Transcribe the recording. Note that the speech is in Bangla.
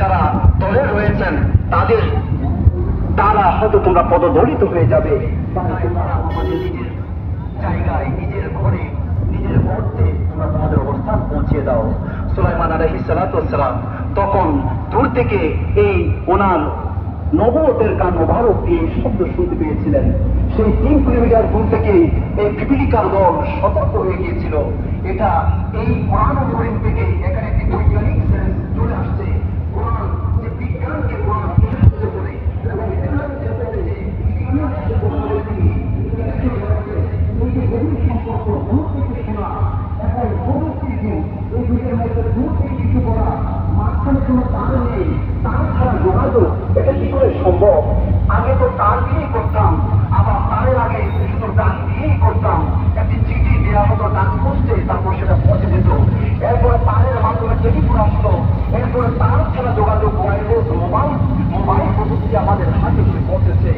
যারা দলে রয়েছেন তাদের তারা হয়তো তোমরা পদদলিত হয়ে যাবে জায়গায় নিজের ঘরে নিজের মধ্যে তোমরা তোমাদের অবস্থান পৌঁছিয়ে দাও সুলাইমান আলহি সালাতাম তখন দূর থেকে এই ওনার নবতের কান মোবারক দিয়ে শব্দ শুনতে পেয়েছিলেন। সেই তিন কিলোমিটার দূর থেকে এই পিপিলিকার দল সতর্ক হয়ে গিয়েছিল। এটা এই কোরআন তার আগে তো তার দিয়েই করতাম। একটি চিঠি দেওয়া হতো ডাক পোস্টে তারপর সেটা পৌঁছে যেত এরপরে তারের মাধ্যমে টেলিফোন তার ছাড়া যোগাযোগ মোবাইল মোবাইল আমাদের হাতে এসে পৌঁছেছে।